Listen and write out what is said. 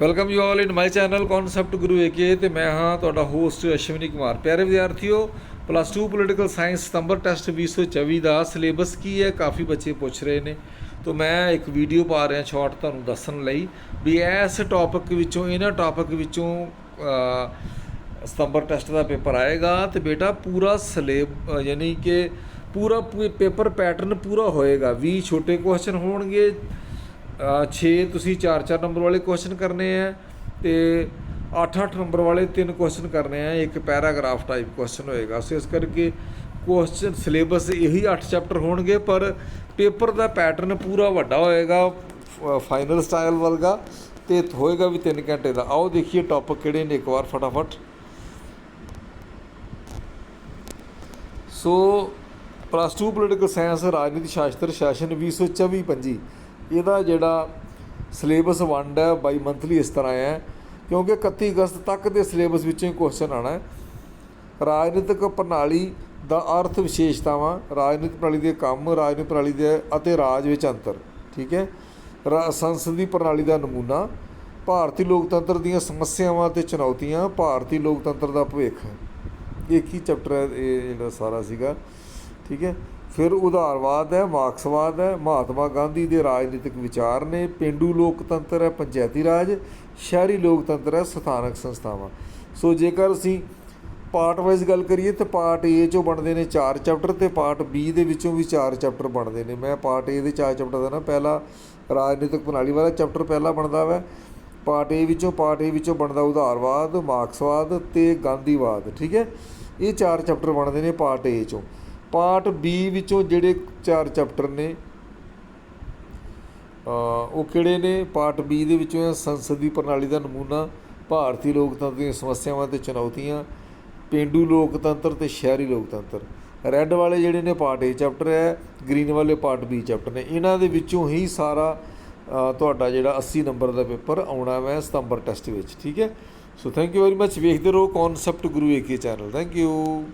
Welcome you all in my channel concept Guru AK ਤੇ ਮੈਂ ਹਾਂ ਤੁਹਾਡਾ ਹੋਸਟ ਅਸ਼ਵਨੀ ਕੁਮਾਰ। ਪਿਆਰੇ ਵਿਦਿਆਰਥੀਓ ਪਲੱਸ 2 ਪੋਲੀਟੀਕਲ ਸਾਇੰਸ ਸਤੰਬਰ ਟੈਸਟ 2024 ਦਾ ਸਿਲੇਬਸ ਕੀ ਹੈ? ਕਾਫੀ ਬੱਚੇ ਪੁੱਛ ਰਹੇ ਨੇ। ਤੋਂ ਮੈਂ ਇੱਕ ਵੀਡੀਓ ਪਾ ਰਿਹਾ ਸ਼ਾਰਟ ਤੁਹਾਨੂੰ ਦੱਸਣ ਲਈ ਵੀ ਇਸ ਟੌਪਿਕ ਵਿੱਚੋਂ, ਇਹਨਾਂ ਟੌਪਿਕ ਵਿੱਚੋਂ ਸਤੰਬਰ ਟੈਸਟ ਦਾ ਪੇਪਰ ਆਏਗਾ ਤੇ ਬੇਟਾ ਪੂਰਾ ਸਿਲੇਬ ਯਾਨੀ ਕਿ ਪੂਰਾ ਪੇਪਰ ਪੈਟਰਨ ਪੂਰਾ ਹੋਏਗਾ। 20 ਛੋਟੇ ਕੁਐਸਚਨ ਹੋਣਗੇ 6 ਤੁਸੀਂ 4-4 ਨੰਬਰ ਵਾਲੇ ਕੁਐਸਚਨ ਕਰਨੇ ਆ ਤੇ 8-8 ਨੰਬਰ ਵਾਲੇ ਤਿੰਨ ਕੁਐਸਚਨ ਕਰਨੇ ਆ, ਇੱਕ ਪੈਰਾਗ੍ਰਾਫ ਟਾਈਪ ਕੁਐਸਚਨ ਹੋਏਗਾ। ਸੋ ਇਸ ਕਰਕੇ ਕੁਐਸਚਨ ਸਿਲੇਬਸ ਇਹੀ 8 ਚੈਪਟਰ ਹੋਣਗੇ, ਪਰ ਪੇਪਰ ਦਾ ਪੈਟਰਨ ਪੂਰਾ ਵੱਡਾ ਹੋਏਗਾ ਫਾਈਨਲ ਸਟਾਈਲ ਵਰਗਾ ਤੇ ਹੋਏਗਾ ਵੀ 3 ਘੰਟੇ ਦਾ। ਆਓ ਦੇਖੀਏ ਟੌਪਿਕ ਕਿਹੜੇ ਨੇ ਇੱਕ ਵਾਰ ਫਟਾਫਟ। ਸੋ ਪਲੱਸ 2 ਪੋਲੀਟੀਕਲ ਸਾਇੰਸ ਰਾਜਨੀਤੀ ਸ਼ਾਸਤਰ, ਸੈਸ਼ਨ 2024 25 ਇਹਦਾ ਜਿਹੜਾ ਸਿਲੇਬਸ ਵੰਡ ਹੈ, ਬਾਈ ਮੰਥਲੀ ਇਸ ਤਰ੍ਹਾਂ ਹੈ, ਕਿਉਂਕਿ 31 ਅਗਸਤ ਤੱਕ ਦੇ ਸਿਲੇਬਸ ਵਿੱਚੋਂ ਹੀ ਕੁਐਸਚਨ ਆਣਾ ਹੈ। ਰਾਜਨੀਤਿਕ ਪ੍ਰਣਾਲੀ ਦਾ ਅਰਥ ਵਿਸ਼ੇਸ਼ਤਾਵਾਂ, ਰਾਜਨੀਤਿਕ ਪ੍ਰਣਾਲੀ ਦੇ ਕੰਮ, ਰਾਜਨੀਤਿਕ ਪ੍ਰਣਾਲੀ ਦੇ ਅਤੇ ਰਾਜ ਵਿੱਚ ਅੰਤਰ, ਠੀਕ ਹੈ? ਰਾ- ਸੰਸਦੀ ਪ੍ਰਣਾਲੀ ਦਾ ਨਮੂਨਾ, ਭਾਰਤੀ ਲੋਕਤੰਤਰ ਦੀਆਂ ਸਮੱਸਿਆਵਾਂ ਤੇ ਚੁਣੌਤੀਆਂ, ਭਾਰਤੀ ਲੋਕਤੰਤਰ ਦਾ ਭਵਿੱਖ। ਇੱਕ ਹੀ ਚੈਪਟਰ ਹੈ, ਇਹ ਜਿਹੜਾ ਸਾਰਾ ਸੀਗਾ, ਠੀਕ ਹੈ? ਫਿਰ ਉਦਾਰਵਾਦ ਹੈ, ਮਾਰਕਸਵਾਦ ਹੈ, ਮਹਾਤਮਾ ਗਾਂਧੀ ਦੇ ਰਾਜਨੀਤਿਕ ਵਿਚਾਰ ਨੇ ਪਿੰਡੂ ਲੋਕਤੰਤਰ ਹੈ, ਪੰਚਾਇਤੀ ਰਾਜ, ਸ਼ਹਿਰੀ ਲੋਕਤੰਤਰ ਹੈ, ਸਥਾਨਕ ਸੰਸਥਾਵਾਂ। ਸੋ ਜੇਕਰ ਅਸੀਂ ਪਾਰਟ ਵਾਈਜ਼ ਗੱਲ ਕਰੀਏ ਤਾਂ ਪਾਰਟ ਏ ਚੋਂ ਬਣਦੇ ਨੇ 4 ਚੈਪਟਰ ਤੇ ਪਾਰਟ ਬੀ ਦੇ ਵਿੱਚੋਂ ਵੀ 4 ਚੈਪਟਰ ਬਣਦੇ ਨੇ। ਮੈਂ ਪਾਰਟ ਏ ਦੇ 4 ਚੈਪਟਰ ਦਾ ਨਾ ਪਹਿਲਾ ਰਾਜਨੀਤਿਕ ਪ੍ਰਣਾਲੀ ਵਾਲਾ ਚੈਪਟਰ ਪਹਿਲਾ ਬਣਦਾ ਵਾ। ਪਾਰਟ ਏ ਵਿੱਚੋਂ ਪਾਰਟ ਏ ਵਿੱਚੋਂ ਬਣਦਾ ਉਦਾਰਵਾਦ ਮਾਰਕਸਵਾਦ ਤੇ ਗਾਂਧੀਵਾਦ, ਠੀਕ ਹੈ? ਇਹ ਚਾਰ ਚੈਪਟਰ ਬਣਦੇ ਨੇ ਪਾਰਟ ਏ ਚੋਂ। ਪਾਰਟ ਬੀ ਵਿੱਚੋਂ ਜਿਹੜੇ ਚਾਰ ਚੈਪਟਰ ਨੇ ਉਹ ਕਿਹੜੇ ਨੇ? ਪਾਰਟ ਬੀ ਦੇ ਵਿੱਚੋਂ ਹੈ ਸੰਸਦੀ ਪ੍ਰਣਾਲੀ ਦਾ ਨਮੂਨਾ, ਭਾਰਤੀ ਲੋਕਤੰਤਰ ਦੀਆਂ ਸਮੱਸਿਆਵਾਂ ਤੇ ਚੁਣੌਤੀਆਂ, ਪੇਂਡੂ ਲੋਕਤੰਤਰ ਤੇ ਸ਼ਹਿਰੀ ਲੋਕਤੰਤਰ। ਰੈੱਡ ਵਾਲੇ ਜਿਹੜੇ ਨੇ ਪਾਰਟ ਏ ਚੈਪਟਰ ਹੈ ਗ੍ਰੀਨ ਵਾਲੇ ਪਾਰਟ ਬੀ ਚੈਪਟਰ ਨੇ। ਇਹਨਾਂ ਦੇ ਵਿੱਚੋਂ ਹੀ ਸਾਰਾ ਤੁਹਾਡਾ ਜਿਹੜਾ 80 ਨੰਬਰ ਦਾ ਪੇਪਰ ਆਉਣਾ ਹੈ ਸਤੰਬਰ ਟੈਸਟ ਵਿੱਚ, ਠੀਕ ਹੈ? So thank you very much ਵੇਖਦੇ ਰਹੋ concept Guru AK channel thank you